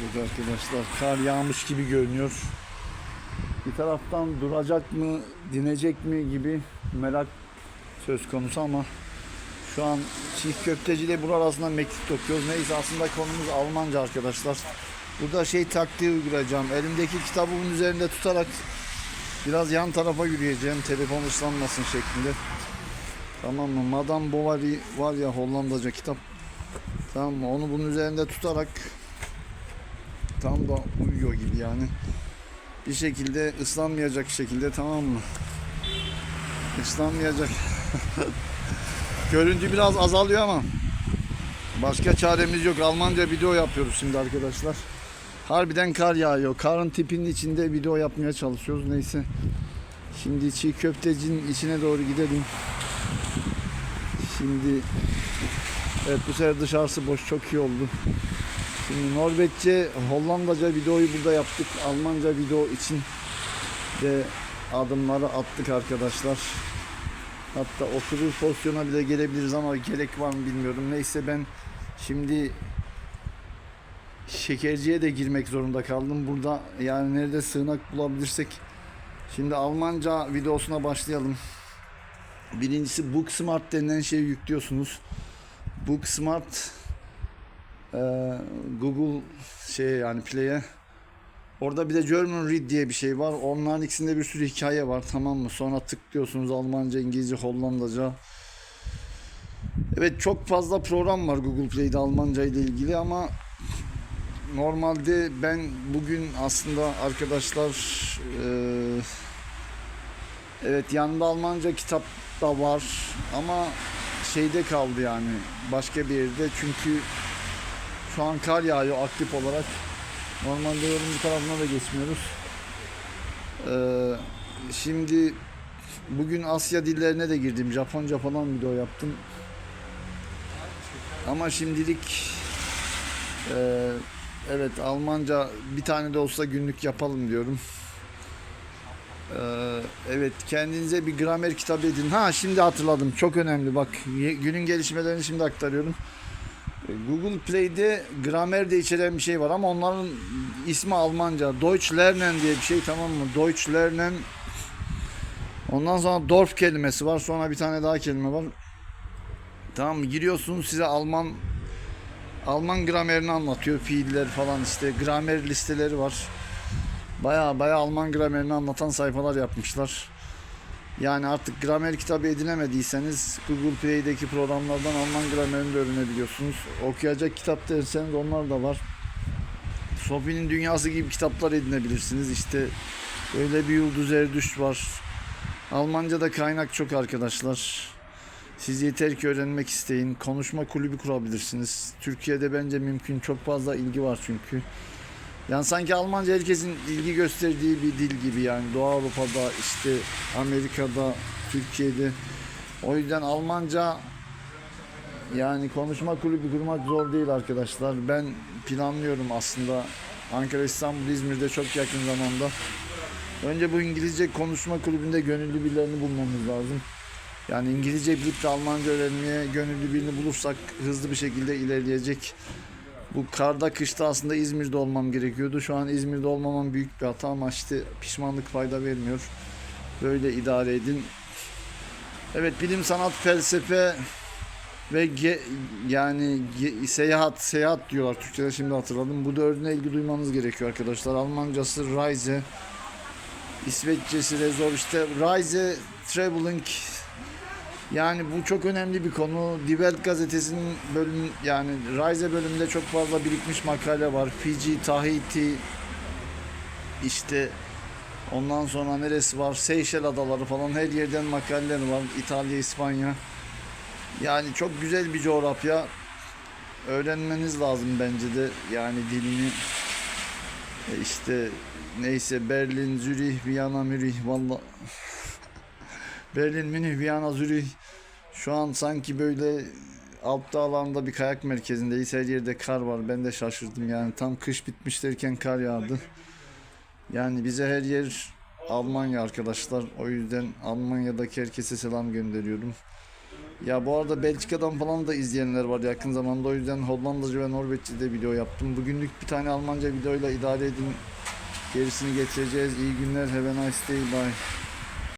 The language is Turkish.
Evet arkadaşlar kar yağmış gibi görünüyor. Bir taraftan duracak mı, dinecek mi gibi merak söz konusu ama şu an çiğ köfteci ile bura arasında mektup dokuyoruz. Neyse aslında konumuz Almanca arkadaşlar. Burada şey taktiği uygulayacağım. Elimdeki kitabı bunun üzerinde tutarak biraz yan tarafa yürüyeceğim. Telefon ıslanmasın şeklinde. Tamam mı? Madame Bovary var ya Hollandaca kitap. Tamam mı? Onu bunun üzerinde tutarak tam da uyuyor gibi yani. Bir şekilde ıslanmayacak şekilde tamam mı? Islanmayacak. Görüntü biraz azalıyor ama başka çaremiz yok. Almanca video yapıyoruz şimdi arkadaşlar. Harbiden kar yağıyor. Karın tipinin içinde video yapmaya çalışıyoruz. Neyse. Şimdi çiğ köftecinin içine doğru gidelim. Şimdi evet bu sefer dışarısı boş çok iyi oldu. Şimdi Norveççe, Hollandaca videoyu burada yaptık. Almanca video için de adımları attık arkadaşlar. Hatta oturur pozisyona bile gelebiliriz ama gerek var mı bilmiyorum. Neyse ben şimdi şekerciye de girmek zorunda kaldım. Burada yani nerede sığınak bulabilirsek. Şimdi Almanca videosuna başlayalım. Birincisi Booksmart denilen şeyi yüklüyorsunuz. Booksmart e, Google şey yani Play'e Orada bir de German Read diye bir şey var. Onların ikisinde bir sürü hikaye var tamam mı? Sonra tıklıyorsunuz Almanca, İngilizce, Hollandaca. Evet çok fazla program var Google Play'de Almanca ile ilgili ama normalde ben bugün aslında arkadaşlar eee evet yanında Almanca kitap da var ama şeyde kaldı yani başka bir yerde çünkü şu an kar yağıyor aktif olarak. Normalde yolun bu tarafına da geçmiyoruz. Ee, şimdi bugün Asya dillerine de girdim. Japonca falan video yaptım. Ama şimdilik e, evet Almanca bir tane de olsa günlük yapalım diyorum. Ee, evet kendinize bir gramer kitabı edin. Ha şimdi hatırladım. Çok önemli bak. Günün gelişmelerini şimdi aktarıyorum. Google Play'de gramer de içeren bir şey var ama onların ismi Almanca. Deutsch Lernen diye bir şey tamam mı? Deutsch Lernen. Ondan sonra Dorf kelimesi var. Sonra bir tane daha kelime var. Tamam mı? Giriyorsunuz size Alman Alman gramerini anlatıyor. Fiiller falan işte. Gramer listeleri var. Baya baya Alman gramerini anlatan sayfalar yapmışlar. Yani artık gramer kitabı edinemediyseniz Google Play'deki programlardan Alman gramerini de öğrenebiliyorsunuz. Okuyacak kitap derseniz onlar da var. Sophie'nin Dünyası gibi kitaplar edinebilirsiniz. İşte öyle bir yıldız Erdüş var. Almanca'da kaynak çok arkadaşlar. Siz yeter ki öğrenmek isteyin. Konuşma kulübü kurabilirsiniz. Türkiye'de bence mümkün. Çok fazla ilgi var çünkü. Yani sanki Almanca herkesin ilgi gösterdiği bir dil gibi yani. Doğu Avrupa'da işte Amerika'da Türkiye'de. O yüzden Almanca yani konuşma kulübü kurmak zor değil arkadaşlar. Ben planlıyorum aslında. Ankara İstanbul İzmir'de çok yakın zamanda. Önce bu İngilizce konuşma kulübünde gönüllü birilerini bulmamız lazım. Yani İngilizce bilip de Almanca öğrenmeye gönüllü birini bulursak hızlı bir şekilde ilerleyecek bu karda kışta aslında İzmir'de olmam gerekiyordu. Şu an İzmir'de olmamam büyük bir hata ama işte pişmanlık fayda vermiyor. Böyle idare edin. Evet bilim, sanat, felsefe ve ge, yani ge- seyahat, seyahat diyorlar Türkçe'de şimdi hatırladım. Bu dördüne ilgi duymanız gerekiyor arkadaşlar. Almancası Reise, İsveççesi de zor. İşte Reise, Traveling yani bu çok önemli bir konu. Die Welt gazetesinin bölüm yani Reise bölümünde çok fazla birikmiş makale var. Fiji, Tahiti işte ondan sonra neresi var? Seyşel adaları falan her yerden makaleler var. İtalya, İspanya. Yani çok güzel bir coğrafya. Öğrenmeniz lazım bence de yani dilini. E işte neyse Berlin, Zürih, Viyana, Münih valla Berlin, Münih, Viyana, Zürih şu an sanki böyle Alp dağlarında bir kayak merkezindeyiz. Her yerde kar var. Ben de şaşırdım yani. Tam kış bitmiş derken kar yağdı. Yani bize her yer Almanya arkadaşlar. O yüzden Almanya'daki herkese selam gönderiyorum. Ya bu arada Belçika'dan falan da izleyenler var yakın zamanda. O yüzden Hollandaca ve Norveççe de video yaptım. Bugünlük bir tane Almanca videoyla idare edin. Gerisini getireceğiz. İyi günler. Have a nice day. Bye.